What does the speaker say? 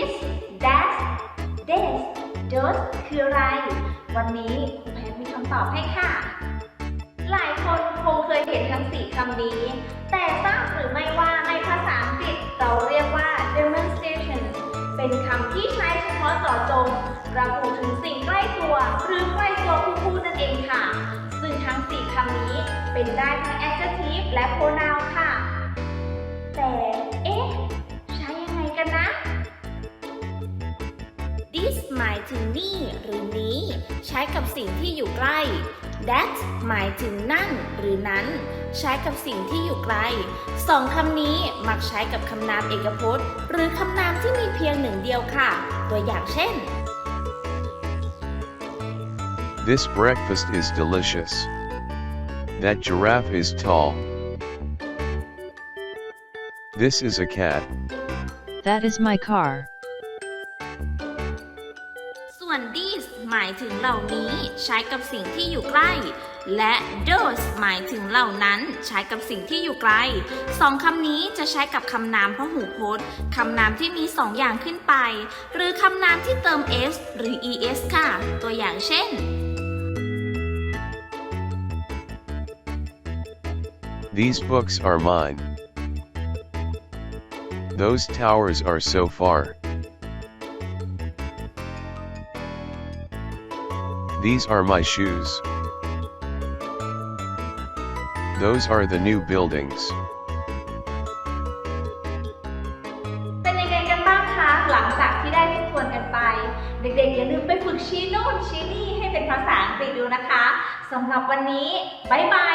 this that this those คืออะไร วันนี้ครูแพทย์มีคำตอบให้ค่ะ หลายคนคงเคยเห็นทั้งสี่คำนี้ แต่ทราบหรือไม่ว่าในภาษาอังกฤษเราเรียกว่า demonstration เป็นคำที่ใช้เฉพาะเจาะจงระบุถึงสิ่งใกล้ตัวหรือใกล้ตัวผู้พูดนั่นเองค่ะ ซึ่งทั้งสี่คำนี้เป็นได้ทั้ง adjective และ pronoun ค่ะ this หมายถึงนี่หรือนี้ ใช้กับสิ่งที่อยู่ใกล้ that หมายถึงนั่นหรือนั้น ใช้กับสิ่งที่อยู่ไกลสองคำนี้มักใช้กับคำนามเอกพจน์ หรือคำนามที่มีเพียงหนึ่งเดียวค่ะ ตัวอย่างเช่น This breakfast is delicious. That giraffe is tall. This is a cat. That is my car. วน these หมายถึงเหล่านี้ใช้กับสิ่งที่อยู่ใกล้ และ those หมายถึงเหล่านั้นใช้กับสิ่งที่อยู่ไกลสองคำนี้จะใช้กับคำนามพหูพจน์คำนามที่มีสองอย่างขึ้นไป หรือคำนามที่เติม s หรือ es ค่ะ ตัวอย่างเช่น These books are mine. Those towers are so far. These are my shoes. Those are the new buildings. เป็นยังไงกันบ้างคะ หลังจากที่ได้ทบทวนกันไป เด็กๆ อย่าลืมไปฝึกชี้โน่นชี้นี่ให้เป็นภาษาอังกฤษดูนะคะ สำหรับวันนี้ บ๊ายบาย